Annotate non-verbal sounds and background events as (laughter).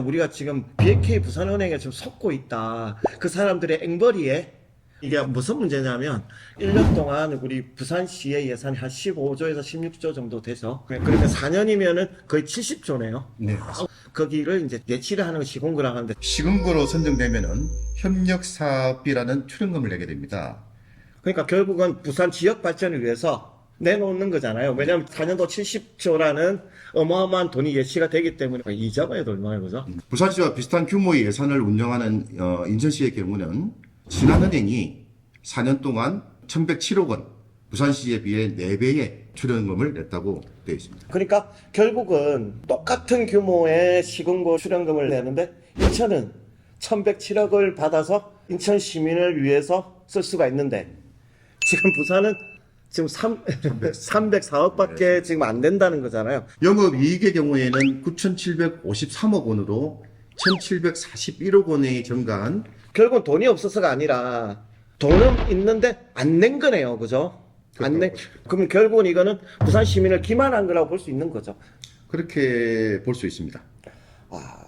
우리가 지금 BNK 부산은행에 지금 속고 있다. 그 사람들의 앵벌이에 이게 무슨 문제냐면 1년 동안 우리 부산시의 예산이 한 15조에서 16조 정도 되죠. 그러니까 4년이면은 거의 70조네요. 네. 거기를 이제 예치를 하는 거 시공구라 하는데 시군구로 선정되면은 협력사업비라는 출연금을 내게 됩니다. 그러니까 결국은 부산 지역 발전을 위해서 내놓는 거잖아요. 왜냐하면 4년 도 70조라는 어마어마한 돈이 예치가 되기 때문에 이자가 해도 얼마예요, 그죠? 부산시와 비슷한 규모의 예산을 운영하는 어, 인천시의 경우는 신한은행이 4년 동안 1107억 원, 부산시에 비해 4배의 출연금을 냈다고 되어 있습니다. 그러니까 결국은 똑같은 규모의 시군고 출연금을 내는데 인천은 1107억을 받아서 인천 시민을 위해서 쓸 수가 있는데 지금 부산은 지금 3, 304억밖에 (laughs) 지금 안 된다는 거잖아요. 영업이익의 경우에는 9,753억 원으로 1,741억 원의 증가한 결국은 돈이 없어서가 아니라 돈은 있는데 안 낸 거네요. 그죠? 안 내. 그럼 결국은 이거는 부산 시민을 기만한 거라고 볼 수 있는 거죠. 그렇게 볼 수 있습니다. 아,